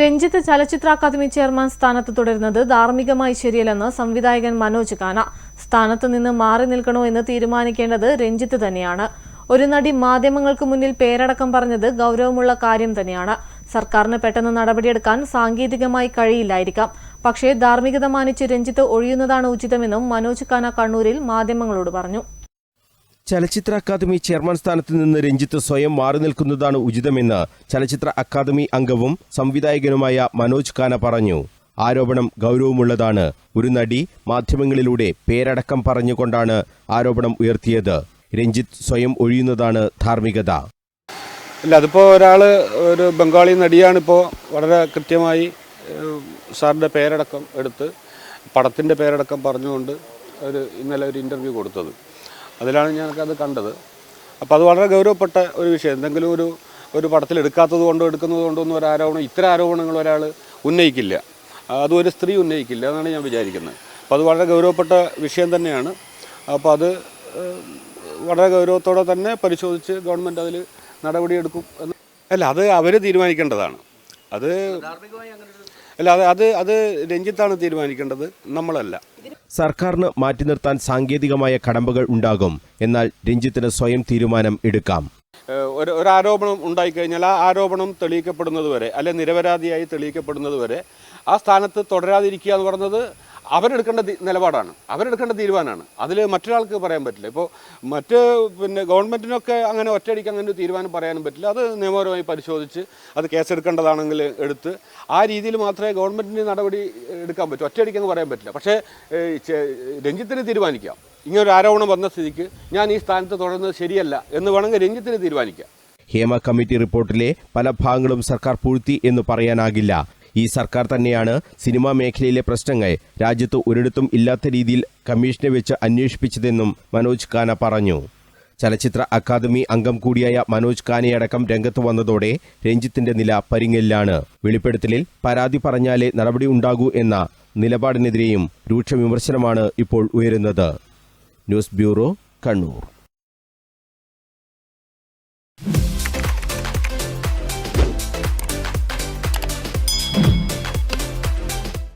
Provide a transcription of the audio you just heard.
രഞ്ജിത്ത് ചലച്ചിത്ര academy chairman സ്ഥാനത്ത് തുടരുന്നത് ധാർമ്മികമായി ശരിയല്ലെന്ന് സംവിധായകൻ മനോജ് കാന സ്ഥാനത്ത് നിന്ന് മാറി നിൽക്കണോ എന്ന് തീരുമാനിക്കേണ്ടത് രഞ്ജിത്ത് തന്നെയാണ്. ഒരു നടി മാധ്യമങ്ങൾക്ക് മുന്നിൽ പേരടക്കം പറഞ്ഞത് ഗൗരവമുള്ള കാര്യം തന്നെയാണ്. സർക്കാരിന് പെട്ടെന്ന് നടപടിയെടുക്കാൻ സാങ്കേതികമായി കഴിയില്ലായിരിക്കാം. പക്ഷേ ധാർമ്മികത മാനിച്ച് രഞ്ജിത്ത് ഒഴിയുന്നതാണ് ഉചിതമെന്നും മനോജ് കാന കണ്ണൂരിൽ മാധ്യമങ്ങളോട് പറഞ്ഞു. ചലച്ചിത്ര അക്കാദമി ചെയർമാൻ സ്ഥാനത്ത് നിന്ന് രഞ്ജിത്ത് സ്വയം മാറി നിൽക്കുന്നതാണ് ഉചിതമെന്ന് ചലച്ചിത്ര അക്കാദമി അംഗവും സംവിധായകനുമായ മനോജ് കാന പറഞ്ഞു. ആരോപണം ഗൗരവമുള്ളതാണ്. ഒരു നടി മാധ്യമങ്ങളിലൂടെ പേരടക്കം പറഞ്ഞുകൊണ്ടാണ് ആരോപണം ഉയർത്തിയത്. രഞ്ജിത്ത് സ്വയം ഒഴിയുന്നതാണ് ധാർമ്മികത. ഇല്ല അതിപ്പോൾ ഒരാൾ ഒരു ബംഗാളി നടിയാണിപ്പോൾ വളരെ കൃത്യമായി സാറിന്റെ പേരടക്കം എടുത്ത് പടത്തിന്റെ പേരടക്കം പറഞ്ഞുകൊണ്ട് ഒരു ഇന്നലെ ഒരു ഇന്റർവ്യൂ കൊടുത്തത്. അതിലാണ് ഞങ്ങൾക്കത് കണ്ടത്. അപ്പോൾ അത് വളരെ ഗൗരവപ്പെട്ട ഒരു വിഷയം. എന്തെങ്കിലും ഒരു ഒരു പടത്തിൽ എടുക്കാത്തത് കൊണ്ടോ എടുക്കുന്നത് കൊണ്ടോ ഒന്നും ഒരു ആരോപണം ഇത്തരം ആരോപണങ്ങൾ ഒരാൾ ഉന്നയിക്കില്ല. അത് ഒരു സ്ത്രീ ഉന്നയിക്കില്ല എന്നാണ് ഞാൻ വിചാരിക്കുന്നത്. അപ്പോൾ അത് വളരെ ഗൗരവപ്പെട്ട വിഷയം തന്നെയാണ്. അപ്പോൾ അത് വളരെ ഗൗരവത്തോടെ തന്നെ പരിശോധിച്ച് ഗവൺമെന്റ് അതിൽ നടപടിയെടുക്കും എന്ന് അല്ല അത് അവർ തീരുമാനിക്കേണ്ടതാണ്. അത് അല്ല അത് അത് അത് രഞ്ജിത്താണ് തീരുമാനിക്കേണ്ടത്. നമ്മളല്ല. സർക്കാരിന് മാറ്റി നിർത്താൻ സാങ്കേതികമായ കടമ്പകൾ ഉണ്ടാകും. എന്നാൽ രഞ്ജിത്തിന് സ്വയം തീരുമാനം എടുക്കാം. ഒരു ഒരു ആരോപണം ഉണ്ടായിക്കഴിഞ്ഞാൽ ആ ആരോപണം തെളിയിക്കപ്പെടുന്നത് വരെ അല്ലെ നിരപരാധിയായി തെളിയിക്കപ്പെടുന്നത് വരെ ആ സ്ഥാനത്ത് തുടരാതിരിക്കുക എന്ന് പറയുന്നത് അവരെടുക്കേണ്ട നിലപാടാണ്. അവരെടുക്കേണ്ട തീരുമാനമാണ്. അതിൽ മറ്റൊരാൾക്ക് പറയാൻ പറ്റില്ല. ഇപ്പോൾ മറ്റ് പിന്നെ ഗവൺമെന്റിനൊക്കെ അങ്ങനെ ഒറ്റയടിക്ക് അങ്ങനെ ഒരു തീരുമാനം പറയാനും പറ്റില്ല. അത് നിയമപരമായി പരിശോധിച്ച് അത് കേസെടുക്കേണ്ടതാണെങ്കിൽ എടുത്ത് ആ രീതിയിൽ മാത്രമേ ഗവൺമെന്റിന് നടപടി എടുക്കാൻ പറ്റൂ. ഒറ്റയടിക്ക് അങ്ങ് പറയാൻ പറ്റില്ല. പക്ഷേ രഞ്ജിത്തിന് തീരുമാനിക്കാം. ഇങ്ങനൊരു ആരോപണം വന്ന സ്ഥിതിക്ക് ഞാൻ ഈ സ്ഥാനത്ത് തുടരുന്നത് ശരിയല്ല എന്ന് വേണമെങ്കിൽ രഞ്ജിത്തിന് തീരുമാനിക്കാം. ഹേമ കമ്മിറ്റി റിപ്പോർട്ടിലെ പല ഭാഗങ്ങളും സർക്കാർ പൂഴ്ത്തി എന്ന് പറയാനാകില്ല. ഈ സർക്കാർ തന്നെയാണ് സിനിമാ മേഖലയിലെ പ്രശ്നങ്ങൾ രാജ്യത്ത് ഒരിടത്തും ഇല്ലാത്ത രീതിയിൽ കമ്മീഷനെ വെച്ച് അന്വേഷിപ്പിച്ചതെന്നും മനോജ് ഖാന പറഞ്ഞു. ചലച്ചിത്ര അക്കാദമി അംഗം കൂടിയായ മനോജ് ഖാനയടക്കം രംഗത്ത് വന്നതോടെ രഞ്ജിത്തിന്റെ നില പരിങ്ങലിലാണ്. വെളിപ്പെടുത്തലിൽ പരാതി പറഞ്ഞാലേ നടപടി ഉണ്ടാകൂ എന്ന നിലപാടിനെതിരെയും രൂക്ഷ വിമർശനമാണ് ഇപ്പോൾ ഉയരുന്നത്. News bureau Kannur.